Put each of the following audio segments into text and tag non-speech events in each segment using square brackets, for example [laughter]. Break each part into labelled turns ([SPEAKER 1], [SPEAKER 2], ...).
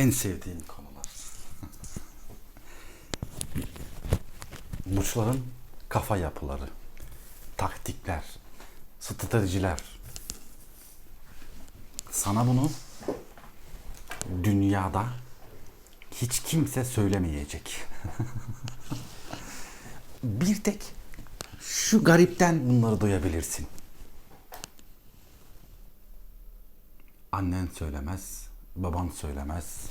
[SPEAKER 1] En sevdiğim konular. Burçların kafa yapıları, taktikler, stratejiler. Sana bunu dünyada hiç kimse söylemeyecek. [laughs] Bir tek şu garipten bunları duyabilirsin. Annen söylemez, baban söylemez.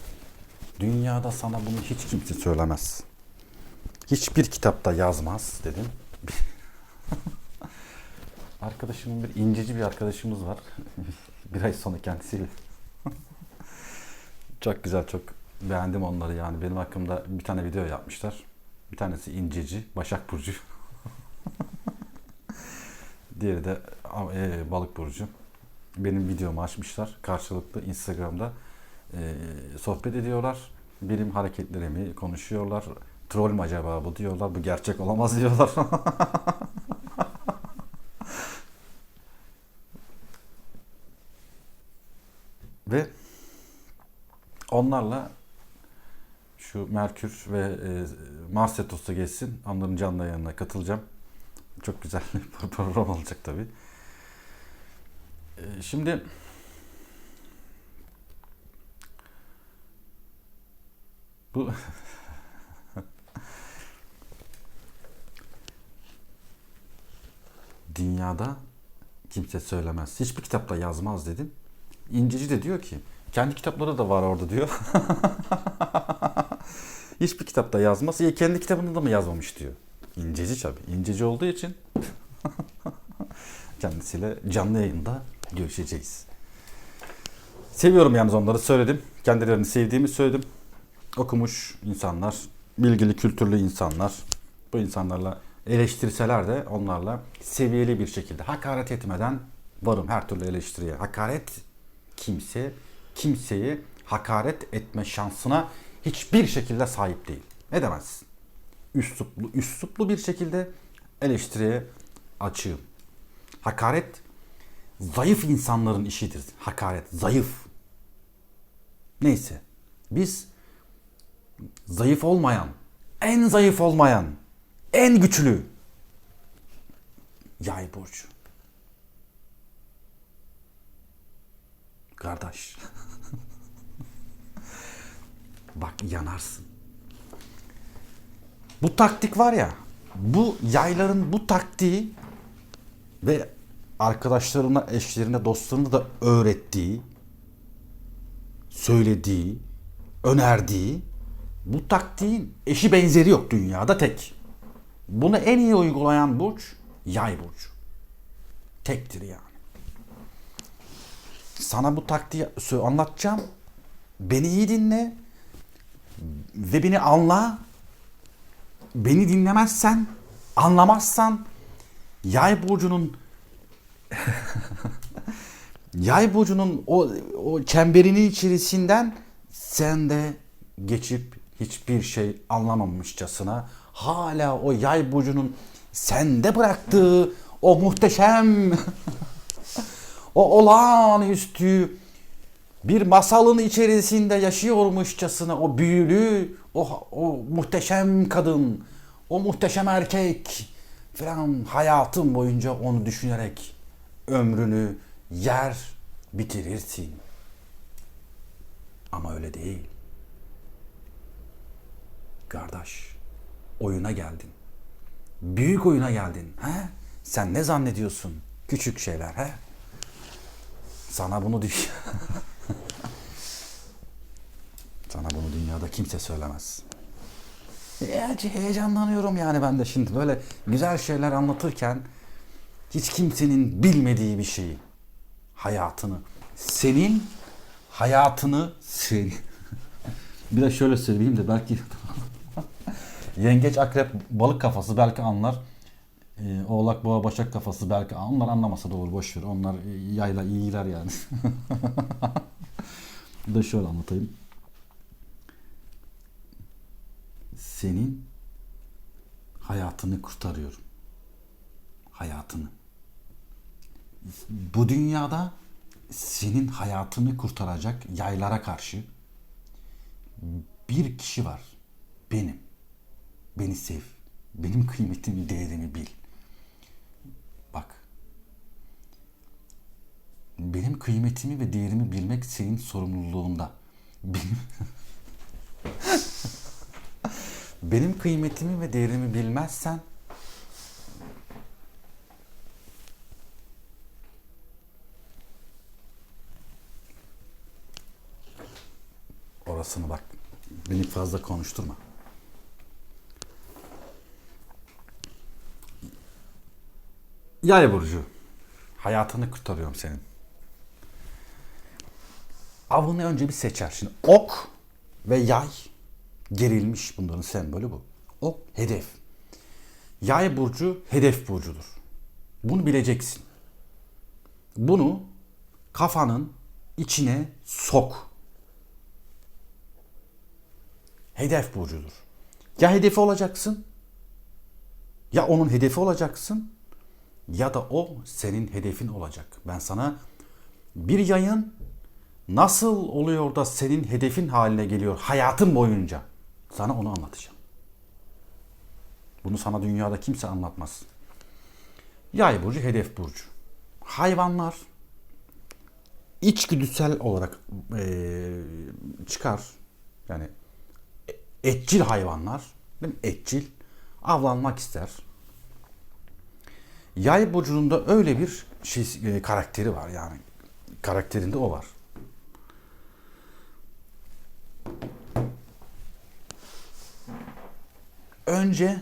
[SPEAKER 1] Dünyada sana bunu hiç kimse söylemez. Hiçbir kitapta yazmaz dedim. [laughs] Arkadaşımın bir inceci bir arkadaşımız var. [laughs] bir ay sonra kendisiyle. [laughs] çok güzel, çok beğendim onları yani. Benim hakkımda bir tane video yapmışlar. Bir tanesi inceci, Başak Burcu. Diğeri de e, Balık Burcu. Benim videomu açmışlar. Karşılıklı Instagram'da e, sohbet ediyorlar. Benim hareketlerimi konuşuyorlar. Troll mü acaba bu diyorlar. Bu gerçek olamaz diyorlar. [laughs] Ve onlarla şu Merkür ve e, Mars Retrosu geçsin. Onların canlı yayınına katılacağım. Çok güzel [laughs] bir program olacak tabii. E, Şimdi bu [laughs] dünyada kimse söylemez. Hiçbir kitapta yazmaz dedim. İnceci de diyor ki kendi kitapları da var orada diyor. [laughs] Hiçbir kitapta yazmaz. Ya kendi kitabında da mı yazmamış diyor. İnceci tabii. İnceci olduğu için [laughs] kendisiyle canlı yayında görüşeceğiz. Seviyorum yalnız onları söyledim. Kendilerini sevdiğimi söyledim. Okumuş insanlar, bilgili, kültürlü insanlar. Bu insanlarla eleştirseler de onlarla seviyeli bir şekilde hakaret etmeden varım her türlü eleştiriye. Hakaret kimse kimseyi hakaret etme şansına hiçbir şekilde sahip değil. Ne demezsin? Üsluplu, üsluplu bir şekilde eleştiriye açığım. Hakaret zayıf insanların işidir. Hakaret zayıf. Neyse. Biz zayıf olmayan, en zayıf olmayan, en güçlü yay burcu. Kardeş. [laughs] Bak yanarsın. Bu taktik var ya, bu yayların bu taktiği ve arkadaşlarına, eşlerine, dostlarına da öğrettiği, söylediği, önerdiği bu taktiğin eşi benzeri yok dünyada tek. Bunu en iyi uygulayan burç yay burcu. Tektir yani. Sana bu taktiği anlatacağım. Beni iyi dinle ve beni anla. Beni dinlemezsen, anlamazsan yay burcunun [laughs] yay burcunun o, o çemberinin içerisinden sen de geçip hiçbir şey anlamamışçasına hala o yay burcunun sende bıraktığı o muhteşem [laughs] o olağanüstü bir masalın içerisinde yaşıyormuşçasına o büyülü, o, o muhteşem kadın, o muhteşem erkek falan hayatın boyunca onu düşünerek ömrünü yer bitirirsin. Ama öyle değil. Kardeş, oyuna geldin. Büyük oyuna geldin. He? Sen ne zannediyorsun? Küçük şeyler he? Sana bunu düş. [laughs] Sana bunu dünyada kimse söylemez. Gerçi heyecanlanıyorum yani ben de şimdi böyle güzel şeyler anlatırken hiç kimsenin bilmediği bir şeyi, hayatını, senin hayatını sen... [laughs] bir de şöyle söyleyeyim de belki yengeç, akrep, balık kafası belki anlar. Ee, Oğlak, boğa, başak kafası belki onlar anlamasa da olur boş ver. Onlar e, yayla iyiler yani. [laughs] Bir de şöyle anlatayım. Senin hayatını kurtarıyorum. Hayatını. Bu dünyada senin hayatını kurtaracak yaylara karşı Bir kişi var. Benim. Beni sev. Benim kıymetimi, değerimi bil. Bak. Benim kıymetimi ve değerimi bilmek senin sorumluluğunda. Benim [laughs] Benim kıymetimi ve değerimi bilmezsen orasını bak. Beni fazla konuşturma. Yay burcu. Hayatını kurtarıyorum senin. Avını önce bir seçer. Şimdi ok ve yay gerilmiş bunların sembolü bu. Ok hedef. Yay burcu hedef burcudur. Bunu bileceksin. Bunu kafanın içine sok. Hedef burcudur. Ya hedefi olacaksın ya onun hedefi olacaksın ya da o senin hedefin olacak. Ben sana bir yayın nasıl oluyor da senin hedefin haline geliyor hayatın boyunca sana onu anlatacağım. Bunu sana dünyada kimse anlatmaz. Yay burcu hedef burcu. Hayvanlar içgüdüsel olarak eee, çıkar. Yani e- etçil hayvanlar, değil mi? Etçil avlanmak ister. Yay burcunda öyle bir şey e, karakteri var yani. Karakterinde o var. Önce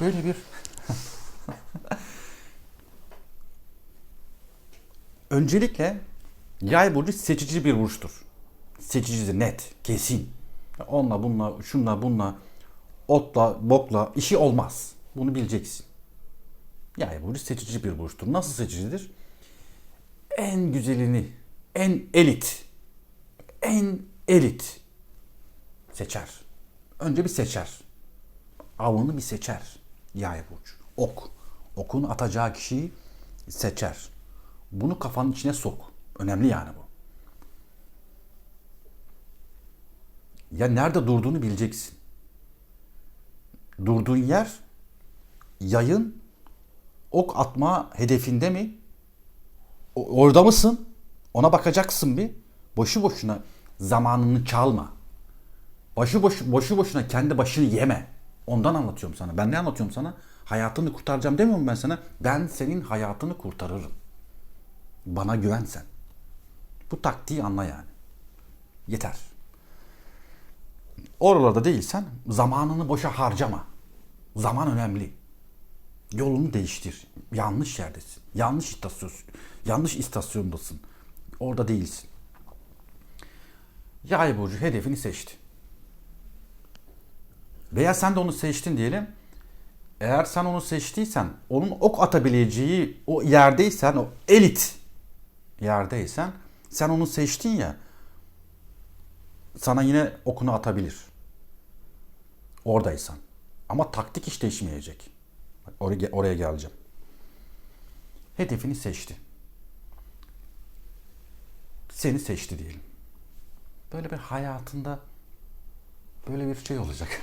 [SPEAKER 1] böyle bir [laughs] Öncelikle yay burcu seçici bir burçtur. Seçicidir, net, kesin. Onunla bununla, şunla bununla, otla, bokla işi olmaz. Bunu bileceksin. Yay burcu seçici bir burçtur. Nasıl seçicidir? En güzelini, en elit, en elit seçer. Önce bir seçer. Avını bir seçer. Yay burcu. Ok. Okun atacağı kişiyi seçer. Bunu kafanın içine sok. Önemli yani bu. Ya nerede durduğunu bileceksin. Durduğun yer yayın ok atma hedefinde mi? Orada mısın? Ona bakacaksın bir. Boşu boşuna zamanını çalma. Başı boş, boşu boşuna kendi başını yeme. Ondan anlatıyorum sana. Ben ne anlatıyorum sana? Hayatını kurtaracağım demiyorum ben sana. Ben senin hayatını kurtarırım. Bana güven sen. Bu taktiği anla yani. Yeter. Oralarda değilsen zamanını boşa harcama. Zaman önemli. Yolunu değiştir. Yanlış yerdesin. Yanlış istasyon, yanlış istasyondasın. Orada değilsin. Yay burcu hedefini seçti. Veya sen de onu seçtin diyelim. Eğer sen onu seçtiysen, onun ok atabileceği o yerdeysen, o elit yerdeysen, sen onu seçtin ya, sana yine okunu atabilir. Oradaysan. Ama taktik hiç değişmeyecek. Oraya, oraya geleceğim. Hedefini seçti. Seni seçti diyelim. Böyle bir hayatında böyle bir şey olacak.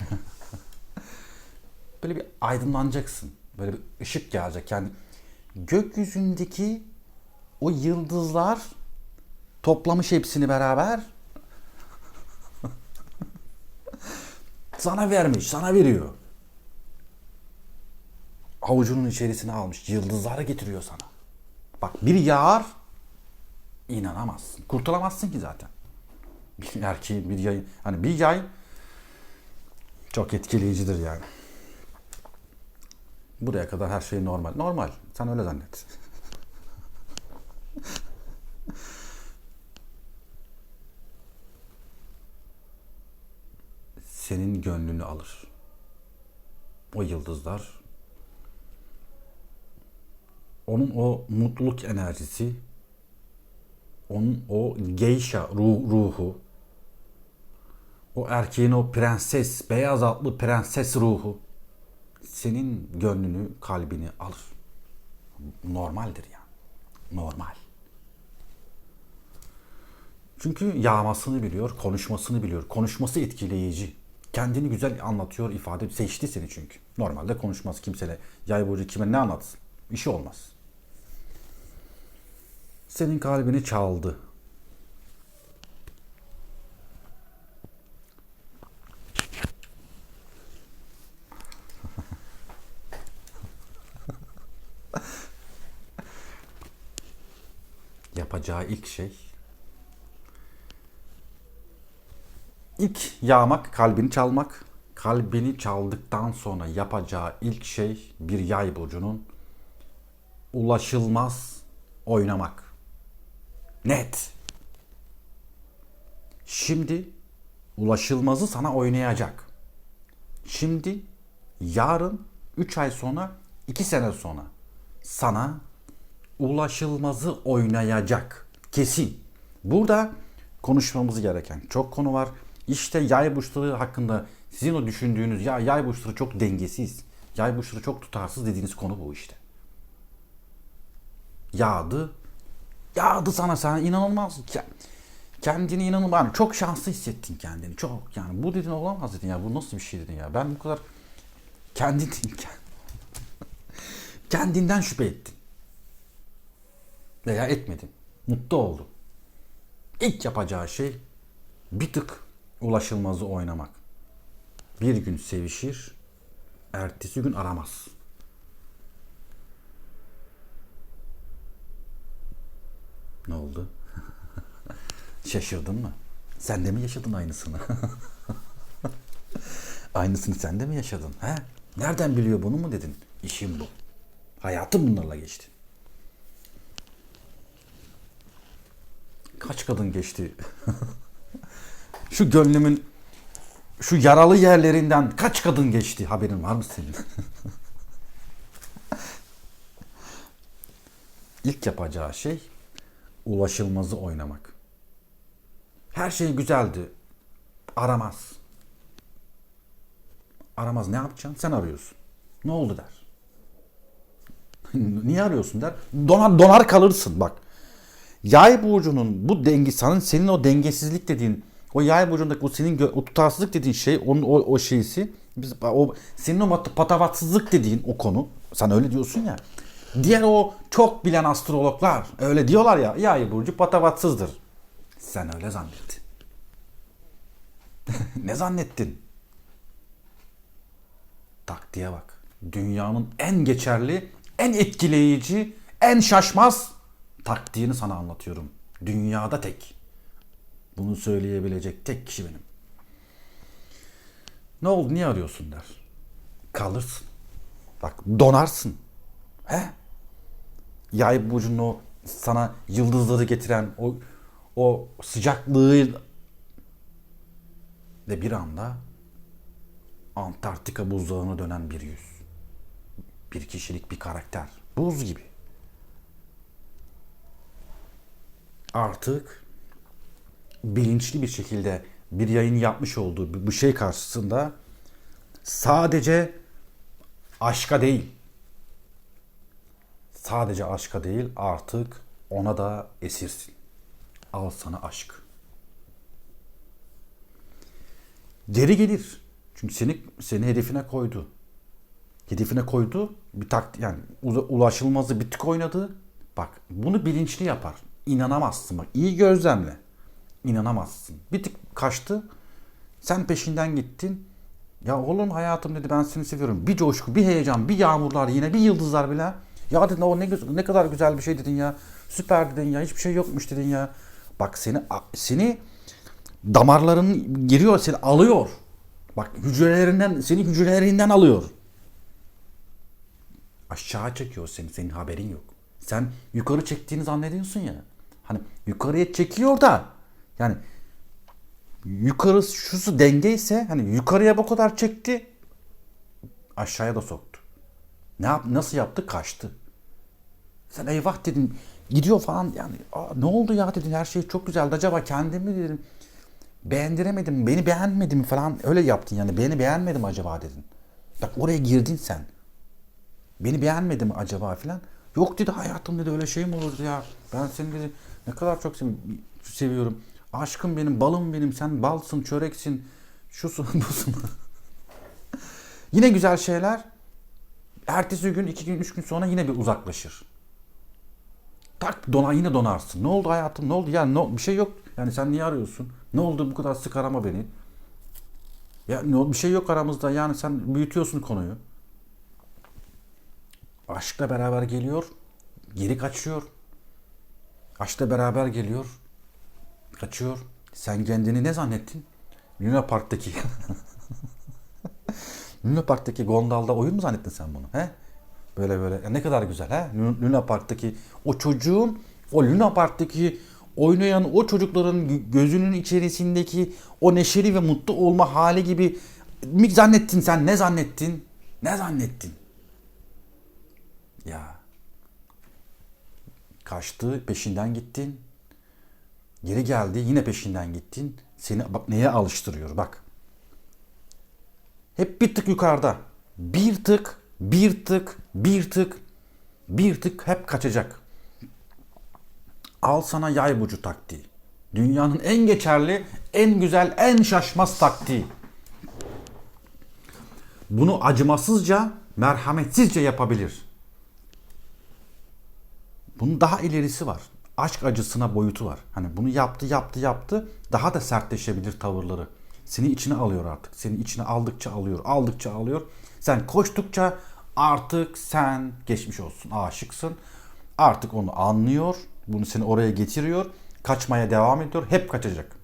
[SPEAKER 1] [laughs] böyle bir aydınlanacaksın. Böyle bir ışık gelecek. Yani gökyüzündeki o yıldızlar toplamış hepsini beraber [laughs] sana vermiş, sana veriyor. Avucunun içerisine almış. Yıldızları getiriyor sana. Bak bir yağar inanamazsın. Kurtulamazsın ki zaten. [laughs] Bir erkeğin bir yay hani bir yay çok etkileyicidir yani. Buraya kadar her şey normal. Normal. Sen öyle zannet. [laughs] Senin gönlünü alır. O yıldızlar onun o mutluluk enerjisi, onun o geisha ruh, ruhu, o erkeğin o prenses, beyaz atlı prenses ruhu senin gönlünü, kalbini alır. Normaldir yani. Normal. Çünkü yağmasını biliyor, konuşmasını biliyor. Konuşması etkileyici. Kendini güzel anlatıyor, ifade seçti seni çünkü. Normalde konuşmaz kimseyle. Yay burcu kime ne anlatsın? İşi olmaz. Senin kalbini çaldı. [laughs] Yapacağı ilk şey ilk yağmak, kalbini çalmak. Kalbini çaldıktan sonra yapacağı ilk şey bir yay burcunun ulaşılmaz oynamak. Net. Şimdi ulaşılmazı sana oynayacak. Şimdi yarın 3 ay sonra 2 sene sonra sana ulaşılmazı oynayacak. Kesin. Burada konuşmamız gereken çok konu var. İşte yay burçları hakkında sizin o düşündüğünüz ya yay burçları çok dengesiz, yay burçları çok tutarsız dediğiniz konu bu işte. Yağdı, yağdı sana sen inanılmaz. Ke- Kendini inanılmaz. Çok şanslı hissettin kendini. Çok yani bu dedin olamaz dedin ya. Bu nasıl bir şey dedin ya. Ben bu kadar kendin [laughs] kendinden şüphe ettin. Veya etmedin. Mutlu oldun. İlk yapacağı şey bir tık ulaşılmazı oynamak. Bir gün sevişir, ertesi gün aramaz. Ne oldu? [laughs] Şaşırdın mı? Sen de mi yaşadın aynısını? [laughs] aynısını sen de mi yaşadın? He? Nereden biliyor bunu mu dedin? İşim bu. Hayatım bunlarla geçti. Kaç kadın geçti? [laughs] şu gönlümün şu yaralı yerlerinden kaç kadın geçti? Haberin var mı senin? İlk yapacağı şey ulaşılmazı oynamak. Her şey güzeldi. Aramaz. Aramaz ne yapacaksın? Sen arıyorsun. Ne oldu der. [laughs] Niye arıyorsun der. Donar, donar kalırsın bak. Yay burcunun bu dengi senin, senin o dengesizlik dediğin o yay burcundaki o senin o tutarsızlık dediğin şey onun o, o şeysi biz o senin o patavatsızlık dediğin o konu sen öyle diyorsun ya. Diğer o çok bilen astrologlar öyle diyorlar ya yay burcu patavatsızdır. Sen öyle zannettin. [laughs] ne zannettin? Taktiğe bak. Dünyanın en geçerli, en etkileyici, en şaşmaz taktiğini sana anlatıyorum. Dünyada tek. Bunu söyleyebilecek tek kişi benim. Ne oldu? Niye arıyorsun der. Kalırsın. Bak donarsın. He? Yay burcunun sana yıldızları getiren o o sıcaklığı ve bir anda Antarktika buzdağına dönen bir yüz. Bir kişilik bir karakter. Buz gibi. Artık bilinçli bir şekilde bir yayın yapmış olduğu bu şey karşısında sadece aşka değil sadece aşka değil artık ona da esirsin. Al sana aşk. Geri gelir. Çünkü seni seni hedefine koydu. Hedefine koydu. Bir tak yani ula- ulaşılmazı bir tık oynadı. Bak bunu bilinçli yapar. İnanamazsın bak. iyi gözlemle. İnanamazsın. Bir tık kaçtı. Sen peşinden gittin. Ya oğlum hayatım dedi ben seni seviyorum. Bir coşku, bir heyecan, bir yağmurlar yine bir yıldızlar bile. Ya dedin o ne ne kadar güzel bir şey dedin ya. Süper dedin ya. Hiçbir şey yokmuş dedin ya. Bak seni seni damarların giriyor seni alıyor. Bak hücrelerinden seni hücrelerinden alıyor. Aşağı çekiyor seni. Senin haberin yok. Sen yukarı çektiğini zannediyorsun ya. Hani yukarıya çekiyor da yani yukarı şusu denge ise hani yukarıya bu kadar çekti aşağıya da soktu. Ne yap nasıl yaptı? Kaçtı. Sen eyvah dedin. Gidiyor falan yani ne oldu ya dedin her şey çok güzeldi acaba kendimi dedim beğendiremedim beni beğenmedim falan öyle yaptın yani beni beğenmedim acaba dedin. Bak oraya girdin sen. Beni beğenmedi mi acaba filan. Yok dedi hayatım dedi öyle şey mi olurdu ya. Ben seni dedi ne kadar çok sev- seviyorum. Aşkım benim, balım benim, sen balsın, çöreksin, şusun, [laughs] busun. yine güzel şeyler. Ertesi gün, iki gün, üç gün sonra yine bir uzaklaşır. Tak donar, yine donarsın. Ne oldu hayatım, ne oldu? Yani ne, bir şey yok. Yani sen niye arıyorsun? Ne oldu bu kadar sık arama beni? Ya ne, bir şey yok aramızda. Yani sen büyütüyorsun konuyu. Aşkla beraber geliyor, geri kaçıyor. Aşkla beraber geliyor, kaçıyor. Sen kendini ne zannettin? Luna Park'taki [laughs] Luna Park'taki Gondal'da oyun mu zannettin sen bunu? He? Böyle böyle. Ya ne kadar güzel he? Luna Park'taki o çocuğun o Luna Park'taki oynayan o çocukların gö- gözünün içerisindeki o neşeli ve mutlu olma hali gibi mi zannettin sen? Ne zannettin? Ne zannettin? Ya. Kaçtı, peşinden gittin. Geri geldi, yine peşinden gittin. Seni bak neye alıştırıyor bak. Hep bir tık yukarıda. Bir tık, bir tık, bir tık, bir tık hep kaçacak. Al sana yay burcu taktiği. Dünyanın en geçerli, en güzel, en şaşmaz taktiği. Bunu acımasızca, merhametsizce yapabilir. Bunun daha ilerisi var. Aşk acısına boyutu var. Hani bunu yaptı, yaptı, yaptı. Daha da sertleşebilir tavırları. Seni içine alıyor artık. Seni içine aldıkça alıyor, aldıkça alıyor. Sen koştukça artık sen geçmiş olsun, aşıksın. Artık onu anlıyor. Bunu seni oraya getiriyor. Kaçmaya devam ediyor. Hep kaçacak.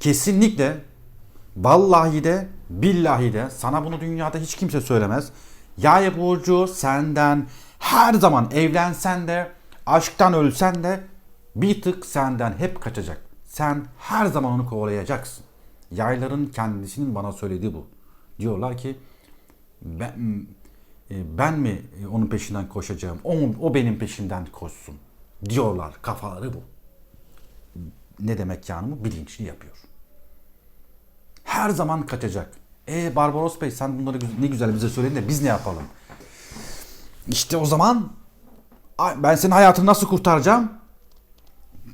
[SPEAKER 1] Kesinlikle Vallahi de billahi de sana bunu dünyada hiç kimse söylemez. Yay burcu senden her zaman evlensen de aşktan ölsen de bir tık senden hep kaçacak. Sen her zaman onu kovalayacaksın. Yayların kendisinin bana söylediği bu. Diyorlar ki ben, ben mi onun peşinden koşacağım? O, o benim peşimden koşsun. Diyorlar. Kafaları bu. Ne demek yani bu? Bilinçli yapıyor her zaman kaçacak. E Barbaros Bey sen bunları ne güzel bize söyledin de biz ne yapalım? İşte o zaman ben senin hayatını nasıl kurtaracağım?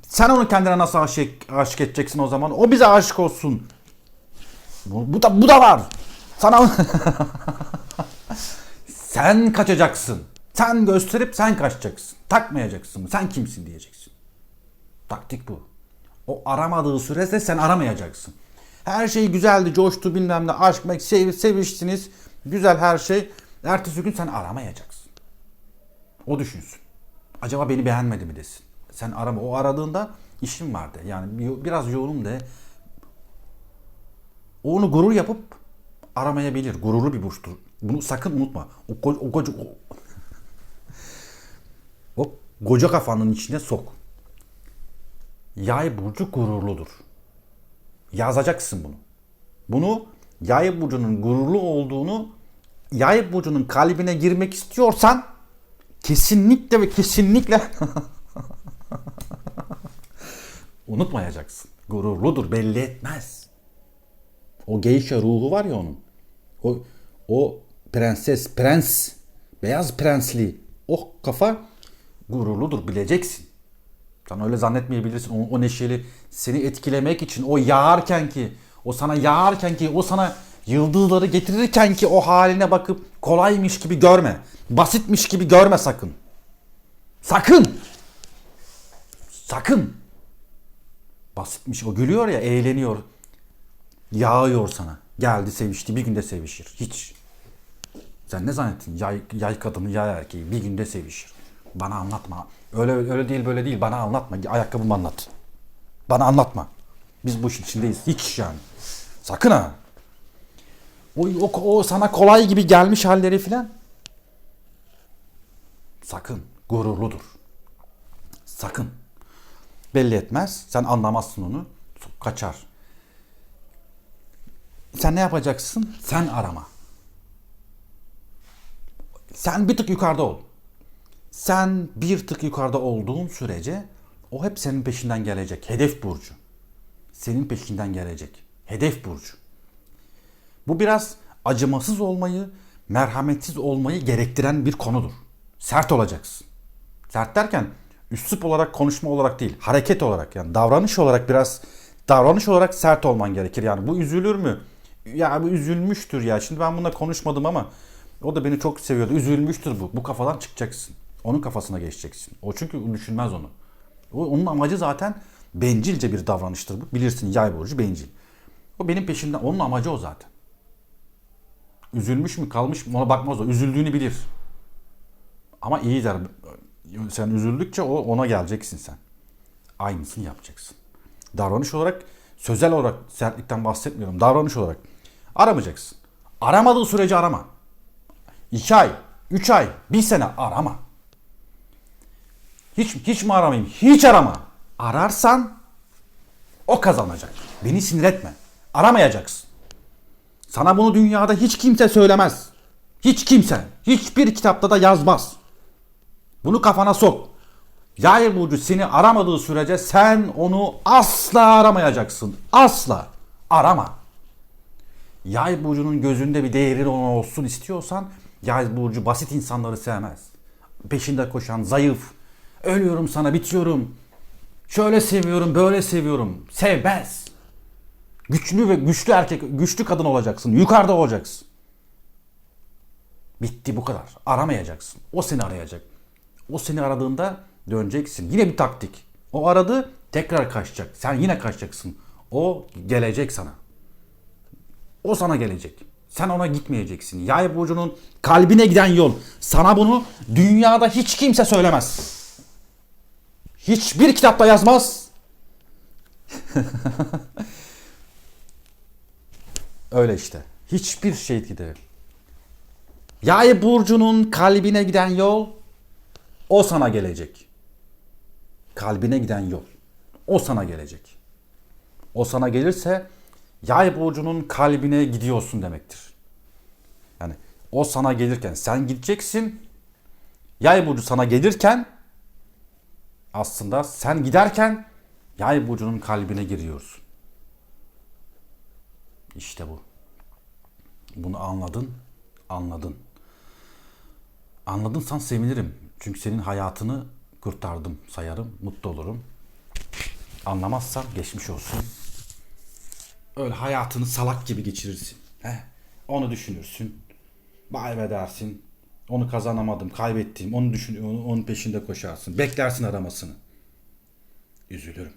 [SPEAKER 1] Sen onu kendine nasıl aşık, aşık edeceksin o zaman? O bize aşık olsun. Bu, bu da bu da var. Sana [laughs] sen kaçacaksın. Sen gösterip sen kaçacaksın. Takmayacaksın. Sen kimsin diyeceksin. Taktik bu. O aramadığı sürede sen aramayacaksın. Her şey güzeldi, coştu bilmem ne, aşk, mek, sev, seviştiniz. Güzel her şey. Ertesi gün sen aramayacaksın. O düşünsün. Acaba beni beğenmedi mi desin. Sen arama. O aradığında işim vardı. Yani bir- biraz yoğunum de. Onu gurur yapıp aramayabilir. Gururlu bir burçtur. Bunu sakın unutma. O, ko- o, koca- o, o koca kafanın içine sok. Yay burcu gururludur. Yazacaksın bunu. Bunu yay burcunun gururlu olduğunu yay burcunun kalbine girmek istiyorsan kesinlikle ve kesinlikle [laughs] unutmayacaksın. Gururludur, belli etmez. O geisha ruhu var ya onun. O o prenses, prens, beyaz prensli o kafa gururludur bileceksin. Sen öyle zannetmeyebilirsin. O, o neşeli seni etkilemek için o yağarken ki o sana yağarken ki o sana yıldızları getirirken ki o haline bakıp kolaymış gibi görme. Basitmiş gibi görme sakın. Sakın. Sakın. Basitmiş. O gülüyor ya eğleniyor. Yağıyor sana. Geldi sevişti bir günde sevişir. Hiç. Sen ne zannettin? Yay, yay kadını yay erkeği bir günde sevişir. Bana anlatma. Öyle öyle değil böyle değil. Bana anlatma. Ayakkabımı anlat. Bana anlatma. Biz bu işin içindeyiz. Hiç yani. Sakın ha. O, o, o sana kolay gibi gelmiş halleri filan. Sakın. Gururludur. Sakın. Belli etmez. Sen anlamazsın onu. Kaçar. Sen ne yapacaksın? Sen arama. Sen bir tık yukarıda ol. Sen bir tık yukarıda olduğun sürece o hep senin peşinden gelecek. Hedef burcu. Senin peşinden gelecek. Hedef burcu. Bu biraz acımasız olmayı, merhametsiz olmayı gerektiren bir konudur. Sert olacaksın. Sert derken üslup olarak, konuşma olarak değil, hareket olarak yani davranış olarak biraz Davranış olarak sert olman gerekir. Yani bu üzülür mü? Ya bu üzülmüştür ya. Şimdi ben bununla konuşmadım ama o da beni çok seviyordu. Üzülmüştür bu. Bu kafadan çıkacaksın. Onun kafasına geçeceksin. O çünkü düşünmez onu. O, onun amacı zaten bencilce bir davranıştır bu. Bilirsin yay burcu bencil. O benim peşimden. Onun amacı o zaten. Üzülmüş mü kalmış mı ona bakmaz o. Üzüldüğünü bilir. Ama iyi der. Sen üzüldükçe o ona geleceksin sen. Aynısını yapacaksın. Davranış olarak sözel olarak sertlikten bahsetmiyorum. Davranış olarak aramayacaksın. Aramadığı sürece arama. 2 ay, 3 ay, 1 sene arama. Hiç, hiç mi aramayayım? Hiç arama. Ararsan o kazanacak. Beni sinir etme. Aramayacaksın. Sana bunu dünyada hiç kimse söylemez. Hiç kimse. Hiçbir kitapta da yazmaz. Bunu kafana sok. Yay burcu seni aramadığı sürece sen onu asla aramayacaksın. Asla. Arama. Yay burcunun gözünde bir değerin olsun istiyorsan yay burcu basit insanları sevmez. Peşinde koşan, zayıf, ölüyorum sana, bitiyorum. Şöyle seviyorum, böyle seviyorum. Sevmez. Güçlü ve güçlü erkek, güçlü kadın olacaksın. Yukarıda olacaksın. Bitti bu kadar. Aramayacaksın. O seni arayacak. O seni aradığında döneceksin. Yine bir taktik. O aradı, tekrar kaçacak. Sen yine kaçacaksın. O gelecek sana. O sana gelecek. Sen ona gitmeyeceksin. Yay burcunun kalbine giden yol. Sana bunu dünyada hiç kimse söylemez. Hiçbir kitapta yazmaz. [laughs] Öyle işte. Hiçbir şey gider. Yay burcunun kalbine giden yol o sana gelecek. Kalbine giden yol. O sana gelecek. O sana gelirse yay burcunun kalbine gidiyorsun demektir. Yani o sana gelirken sen gideceksin. Yay burcu sana gelirken aslında sen giderken yay burcunun kalbine giriyorsun. İşte bu. Bunu anladın, anladın. Anladınsan sevinirim. Çünkü senin hayatını kurtardım sayarım, mutlu olurum. Anlamazsan geçmiş olsun. Öyle hayatını salak gibi geçirirsin. Heh, onu düşünürsün. Vay be dersin. Onu kazanamadım, kaybettim. Onu düşün, onu- onun peşinde koşarsın. Beklersin aramasını. Üzülürüm.